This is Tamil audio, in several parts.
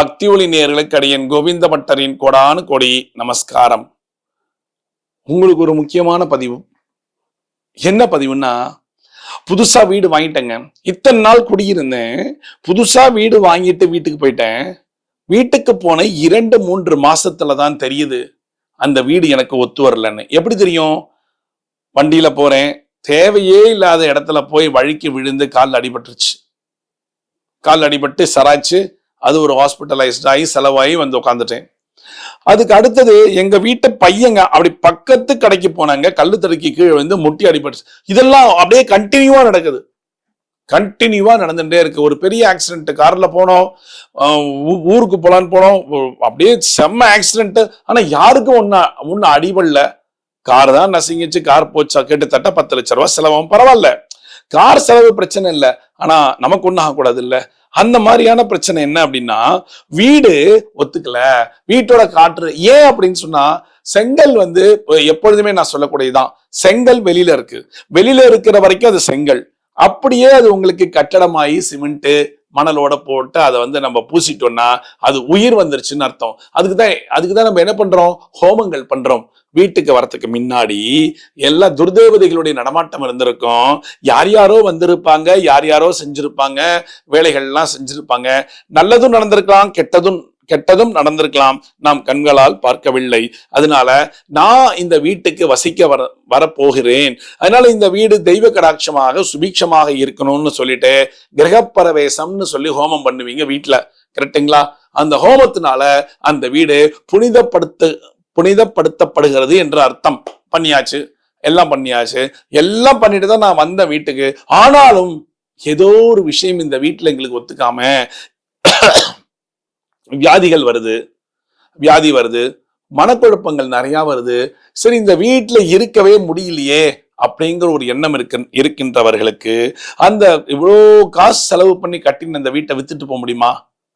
பக்தி ஒளி நேர்களுக்கு அடியன் கோவிந்த பட்டரின் கொடானு கொடி நமஸ்காரம். உங்களுக்கு ஒரு முக்கியமான பதிவு. என்ன பதிவுன்னா புதுசா வீடு வாங்கிட்டேங்க. இத்தனை நாள் குடியிருந்தேன். புதுசா வீடு வாங்கிட்டு வீட்டுக்கு போயிட்டேன். வீட்டுக்கு போன இரண்டு மூன்று மாசத்துல தான் தெரியுது அந்த வீடு எனக்கு ஒத்து வரலன்னு. எப்படி தெரியும்? வண்டியில போறேன். தேவையே இல்லாத இடத்துல போய் வழிக்கு விழுந்து கால் அடிபட்டுருச்சு. கால் அடிபட்டு சராச்சு அது ஒரு ஹாஸ்பிட்டலைஸ்ட் ஆகி செலவாகி வந்து உட்காந்துட்டேன் அதுக்கு அடுத்தது எங்க வீட்டு பையங்க அப்படி பக்கத்து கடைக்கு போனாங்க கல்லு தடுக்கி கீழே வந்து முட்டி அடிபட்டு இதெல்லாம் அப்படியே கண்டினியூவா நடக்குது. கண்டினியூவா நடந்துட்டே இருக்கு. ஒரு பெரிய ஆக்சிடென்ட் கார்ல போனோம் ஊ- ஊருக்கு போலான்னு போனோம். அப்படியே செம்ம ஆக்சிடென்ட் ஆனா யாருக்கும் ஒன்னு ஒன்னு அடிபடல. கார் தான் நசுங்கிச்சு கார் போச்சா கிட்டத்தட்ட பத்து லட்ச ரூபாய் செலவும் பரவாயில்ல. கார் செலவு பிரச்சனை இல்லை. ஆனா நமக்கு ஒன்றும் ஆகக்கூடாது இல்லை. அந்த மாதிரியான பிரச்சனை என்ன அப்படின்னா வீடு ஒத்துக்கல வீட்டோட காற்று ஏன் அப்படின்னு சொன்னா செங்கல் வந்து எப்பொழுதுமே நான் சொல்லக்கூடியதுதான். செங்கல் வெளியில இருக்கு. வெளியில இருக்கிற வரைக்கும் அது செங்கல். அப்படியே அது உங்களுக்கு கட்டடமாயி சிமெண்ட்டு மணலோட போட்டு அதை வந்து நம்ம பூசிட்டோம்னா அது உயிர் வந்துருச்சுன்னு அர்த்தம். அதுக்கு தான் அதுக்கு தான் நம்ம என்ன பண்றோம்? ஹோமங்கள் பண்றோம். வீட்டுக்கு வரத்துக்கு முன்னாடி எல்லா துர்தேவதைகளுடைய நடமாட்டம் இருந்திருக்கும். யார் யாரோ வந்திருப்பாங்க யார் யாரோ செஞ்சிருப்பாங்க வேலைகள்லாம் செஞ்சிருப்பாங்க. நல்லதும் நடந்திருக்கலாம் கெட்டதும் கெட்டதும் நடந்திருக்கலாம். நாம் கண்களால் பார்க்கவில்லை. அதனால நான் இந்த வீட்டுக்கு வசிக்க வர வரப்போகிறேன். அதனால இந்த வீடு தெய்வ கடாட்சமாக சுபீட்சமாக இருக்கணும்னு சொல்லிட்டு கிரகப்பரவேசம்னு சொல்லி ஹோமம் பண்ணுவீங்க வீட்டுல கரெக்ட்டுங்களா? அந்த ஹோமத்தினால அந்த வீடு புனிதப்படுத்த புனிதப்படுத்தப்படுகிறது என்று அர்த்தம். பண்ணியாச்சு. எல்லாம் பண்ணியாச்சு. எல்லாம் பண்ணிட்டு தான் நான் வந்த வீட்டுக்கு. ஆனாலும் ஏதோ ஒரு விஷயம் இந்த வீட்டுல எங்களுக்கு ஒத்துக்காம வியாதிகள் வருது வியாதி வருது மனக்குழப்பங்கள் நிறையா வருது. சரி இந்த வீட்டில் இருக்கவே முடியலையே அப்படிங்கிற ஒரு எண்ணம் இருக்க இருக்கின்றவர்களுக்கு. அந்த இவ்வளோ காசு செலவு பண்ணி கட்டின இந்த வீட்டை வித்துட்டு போக முடியுமா?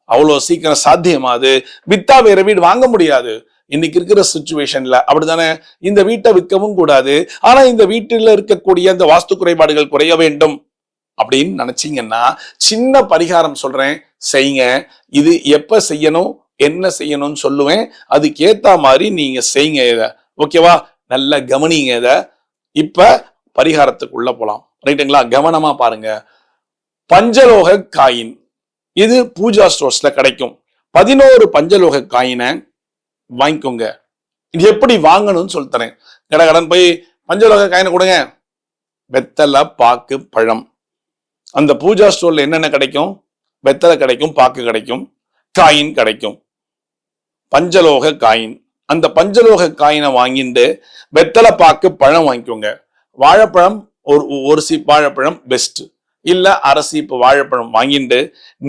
அவ்வளோ சீக்கிரம் சாத்தியமா அது? வித்தா வேற வீடு வாங்க முடியாது. இன்னைக்கு இருக்கிற சுச்சுவேஷன்ல அப்படிதானே இந்த வீட்டை விற்கவும் கூடாது. ஆனா இந்த வீட்டில் இருக்கக்கூடிய அந்த வாஸ்து குறைபாடுகள் குறைய வேண்டும் அப்படின்னு நினைச்சீங்கன்னா சின்ன பரிகாரம் சொல்றேன். செய்யுங்க இது எப்ப செய்யணும் என்ன செய்யணும்னு சொல்லுவேன். அதுக்கு ஏத்த மாதிரி நீங்க செய்யுங்க இதை. ஓகேவா? நல்ல கவனிங்க இதை. இப்ப பரிகாரத்துக்குள்ள போலாம். ரைட்டுங்களா? கவனமா பாருங்க. பஞ்சலோக காயின். இது பூஜா ஸ்டோர்ஸ்ல கிடைக்கும். பதினோரு பஞ்சலோக காயினை வாங்கிக்கோங்க. இது எப்படி வாங்கணும்னு சொல்லுறேன் கடை கடன் போய் பஞ்சலோக காயினை கொடுங்க. வெத்தலை பாக்கு பழம். அந்த பூஜா ஸ்டோர்ல என்னென்ன கிடைக்கும்? வெத்தலை கிடைக்கும் பாக்கு கிடைக்கும் காயின் கிடைக்கும். பஞ்சலோக காயின். அந்த பஞ்சலோக காயினை வாங்கிட்டு வெத்தலை பாக்கு பழம் வாங்கிக்கோங்க. வாழைப்பழம் ஒரு ஒரு சீப் வாழைப்பழம் பெஸ்ட் இல்ல அரை சீப்பு வாழைப்பழம் வாங்கிட்டு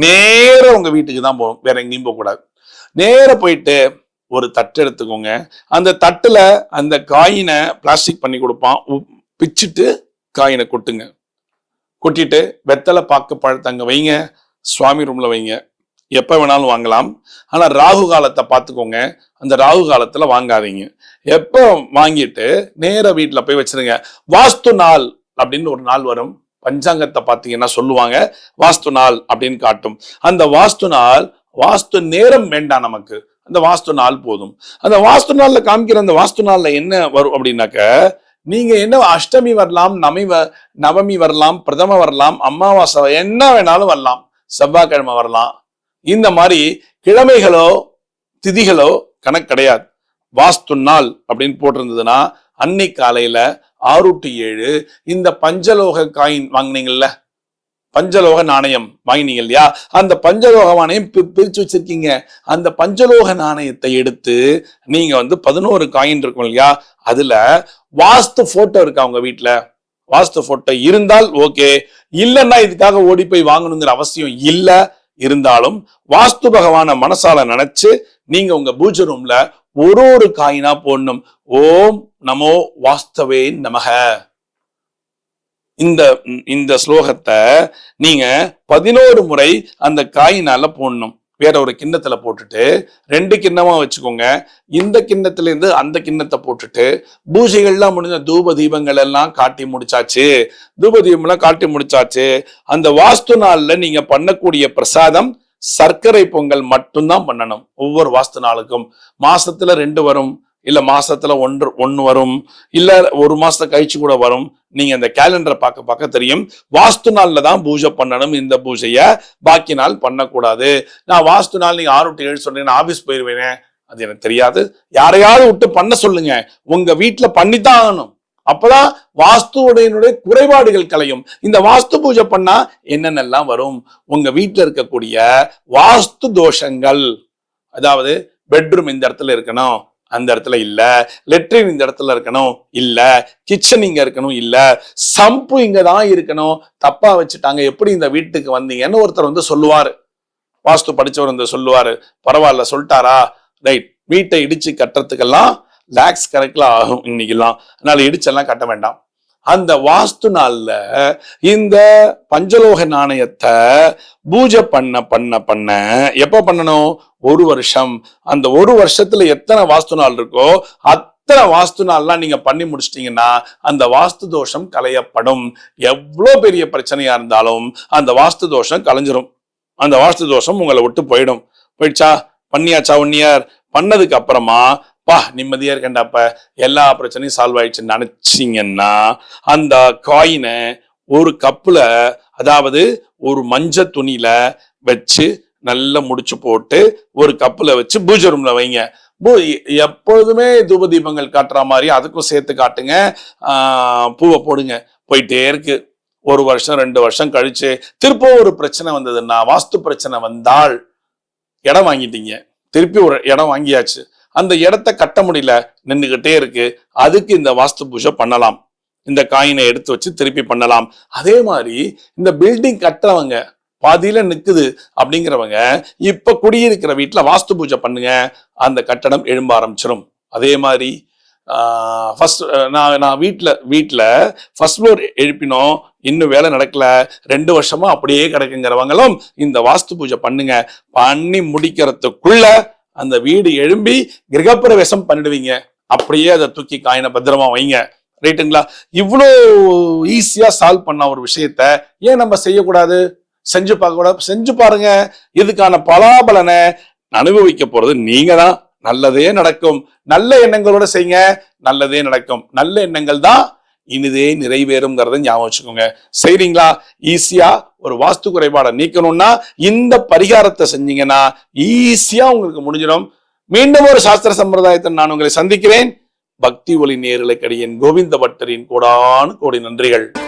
நேராக உங்க வீட்டுக்கு தான் போகணும். வேற எங்கேயும் போகக்கூடாது நேராக போயிட்டு ஒரு தட்டு எடுத்துக்கோங்க. அந்த தட்டுல அந்த காயினை பிளாஸ்டிக் பண்ணி கொடுப்பான். பிச்சுட்டு காயினை கொட்டுங்க. கொட்டிட்டு வெத்தலை பாக்கு பழத்தை அங்க வைங்க. சுவாமி ரூம்ல வைங்க. எப்போ வேணாலும் வாங்கலாம். ஆனால் ராகு காலத்தை பார்த்துக்கோங்க. அந்த ராகு காலத்தில் வாங்காதீங்க. எப்போ வாங்கிட்டு நேர வீட்டில் போய் வச்சிருங்க. வாஸ்து நாள் அப்படின்னு ஒரு நாள் வரும். பஞ்சாங்கத்தை பார்த்தீங்கன்னா சொல்லுவாங்க. வாஸ்து நாள் அப்படின்னு காட்டும். அந்த வாஸ்து நாள் வாஸ்து நேரம் வேண்டாம் நமக்கு. அந்த வாஸ்து நாள் போதும். அந்த வாஸ்து நாளில் காமிக்கிற அந்த வாஸ்து நாளில் என்ன வரும் அப்படின்னாக்க நீங்க என்ன அஷ்டமி வரலாம் நமி வ- நவமி வரலாம் பிரதம வரலாம் அமாவாசை என்ன வேணாலும் வரலாம். செவ்வாய்க்கிழமை வரலாம். இந்த மாதிரி கிழமைகளோ திதிகளோ கணக்கு கிடையாது. வாஸ்து நாள் அப்படின்னு போட்டிருந்ததுன்னா அன்னை காலையில ஆறு டு ஏழு இந்த பஞ்சலோக காயின் வாங்கினீங்கல்ல? பஞ்சலோக நாணயம் வாங்கினீங்க இல்லையா? அந்த பஞ்சலோக நாணயம் பி- பிரிச்சு வச்சிருக்கீங்க. அந்த பஞ்சலோக நாணயத்தை எடுத்து நீங்க வந்து பதினோரு காயின் இருக்கும் இல்லையா? அதுல வாஸ்து போட்டோ இருக்கா உங்க வீட்டுல வாஸ்து போட்டோ இருந்தால் ஓகே. இல்லைன்னா இதுக்காக ஓடி போய் வாங்கணுங்கிற அவசியம் இல்ல. இருந்தாலும் வாஸ்து பகவான மனசால நினைச்சு நீங்க உங்க பூஜை ரூம்ல ஒரு ஒரு காயினா போடணும். ஓம் நமோ வாஸ்தவே நமக. இந்த இந்த ஸ்லோகத்தை நீங்க பதினோரு முறை அந்த காயினால போடணும். வேற ஒரு கிண்ணத்துல போட்டுட்டு ரெண்டு கிண்ணமா வச்சுக்கோங்க. இந்த கிண்ணத்துல இருந்து அந்த கிண்ணத்தை போட்டுட்டு பூஜைகள்லாம் முடிஞ்ச தூப தீபங்கள் எல்லாம் காட்டி முடிச்சாச்சு. தூப தீபம் எல்லாம் காட்டி முடிச்சாச்சு. அந்த வாஸ்து நாள்ல நீங்க பண்ணக்கூடிய பிரசாதம் சர்க்கரை பொங்கல் மட்டும்தான் பண்ணணும். ஒவ்வொரு வாஸ்து நாளுக்கும். மாசத்துல ரெண்டு வரும். இல்ல மாசத்துல ஒன்று ஒன்று வரும். இல்ல ஒரு மாசத்தை கழிச்சு கூட வரும். நீங்க இந்த கேலண்டரை பார்க்க பார்க்க தெரியும். வாஸ்து நாள்ல தான் பூஜை பண்ணணும். இந்த பூஜையை பாக்கி நாள் பண்ணக்கூடாது. நான் வாஸ்து நாள் நீங்க ஆறு டு ஏழு சொன்னீங்க நான் ஆபீஸ் போயிருவேனே. அது எனக்கு தெரியாது. யாரையாவது விட்டு பண்ண சொல்லுங்க. உங்க வீட்டுல பண்ணித்தான் ஆகணும். அப்பதான் வாஸ்துவுடைய குறைபாடுகள் கலையும் இந்த வாஸ்து பூஜை பண்ணா என்னென்னலாம் வரும்? உங்க வீட்டில் இருக்கக்கூடிய வாஸ்து தோஷங்கள். அதாவது பெட்ரூம் இந்த இடத்துல இருக்கணும். அந்த இடத்துல இல்ல. லெட்ரின் இந்த இடத்துல இருக்கணும் இல்ல. கிச்சன் இங்க இருக்கணும் இல்ல. சம்பு இங்க தான் இருக்கணும். தப்பா வச்சுட்டாங்க எப்படி இந்த வீட்டுக்கு வந்தீங்கன்னு ஒருத்தர் வந்து சொல்லுவாரு. வாஸ்து படிச்சவர் வந்து சொல்லுவாரு. பரவாயில்ல சொல்லிட்டாரா? ரைட் வீட்டை இடிச்சு கட்டுறதுக்கெல்லாம் லேக்ஸ் கணக்கில் ஆகும் இன்னைக்கெல்லாம். அதனால இடிச்செல்லாம் கட்ட வேண்டாம். அந்த வாஸ்து நாள்ல இந்த பஞ்சலோக நாணயத்தை பூஜை பண்ண பண்ண பண்ண எப்ப பண்ணணும்? ஒரு வருஷம். அந்த ஒரு வருஷத்துல எத்தனை வாஸ்து நாள் இருக்கோ அத்தனை வாஸ்து நாள்லாம் நீங்க பண்ணி முடிச்சிட்டீங்கன்னா அந்த வாஸ்து தோஷம் களையப்படும். எவ்வளோ பெரிய பிரச்சனையா இருந்தாலும் அந்த வாஸ்து தோஷம் கலைஞ்சிரும். அந்த வாஸ்து தோஷம் உங்களை விட்டு போயிடும். போயிடுச்சா? பண்ணியாச்சா ஒன் இயர் பண்ணதுக்கு அப்புறமா பா நிம்மதியாக இருக்கேன்டாப்ப எல்லா பிரச்சனையும் சால்வ் ஆயிடுச்சுன்னு நினச்சிங்கன்னா அந்த காயினை ஒரு கப்பில் அதாவது ஒரு மஞ்ச துணியில் வச்சு நல்லா முடிச்சு போட்டு ஒரு கப்பில் வச்சு பூஜை ரூமில் வைங்க. பூ- எப்பொழுதுமே தூப தீபங்கள் காட்டுற மாதிரி அதுக்கும் சேர்த்து காட்டுங்க. பூவை போடுங்க. போயிட்டே இருக்கு. ஒரு வருஷம் ரெண்டு வருஷம் கழிச்சு திருப்பவும் ஒரு பிரச்சனை வந்ததுன்னா வாஸ்து பிரச்சனை வந்தால் இடம் வாங்கிட்டீங்க. திருப்பி ஒரு இடம் வாங்கியாச்சு. அந்த இடத்த கட்ட முடியல நின்றுகிட்டே இருக்கு. அதுக்கு இந்த வாஸ்து பூஜை பண்ணலாம். இந்த காயினை எடுத்து வச்சு திருப்பி பண்ணலாம். அதே மாதிரி இந்த பில்டிங் கட்டுறவங்க பாதியில நிக்குது அப்படிங்கிறவங்க இப்ப குடியிருக்கிற வீட்டுல வாஸ்து பூஜை பண்ணுங்க. அந்த கட்டடம் எழும்ப ஆரம்பிச்சிடும் அதே மாதிரி ஃபர்ஸ்ட் நான் நான் வீட்டில் வீட்டில் ஃபர்ஸ்ட் ஃப்ளோர் எழுப்பினோம். இன்னும் வேலை நடக்கல. ரெண்டு வருஷமா அப்படியே கிடக்குங்கிறவங்களும் இந்த வாஸ்து பூஜை பண்ணுங்க. பண்ணி முடிக்கிறதுக்குள்ள அந்த வீடு எழும்பி கிரகப்பிரவேசம் பண்ணிடுவீங்க. அப்படியே அதை தூக்கி காயினை பத்திரமா வைங்க. ரைட்டுங்களா? இவ்வளோ ஈஸியா சால்வ் பண்ண ஒரு விஷயத்த ஏன் நம்ம செய்யக்கூடாது? செஞ்சு பார்க்க கூடாது. செஞ்சு பாருங்க. இதுக்கான பலாபலனை அனுபவிக்க போறது நீங்க தான். நல்லதே நடக்கும். நல்ல எண்ணங்களோட செய்யுங்க நல்லதே நடக்கும். நல்ல எண்ணங்கள் தான் இனிதே நிறைவேறுங்கிறத ஞாபகம் வச்சுக்கோங்க. செய்றீங்களா? ஈஸியா ஒரு வாஸ்து குறைபாடை நீக்கணும்னா இந்த பரிகாரத்தை செஞ்சீங்கன்னா ஈஸியா உங்களுக்கு முடிஞ்சிடும். மீண்டும் ஒரு சாஸ்திர சம்பிரதாயத்தை நான் உங்களை சந்திக்கிறேன். பக்தி ஒளி நேரலைக்கடியின் கோவிந்த பட்டரின் கோடான கோடி நன்றிகள்.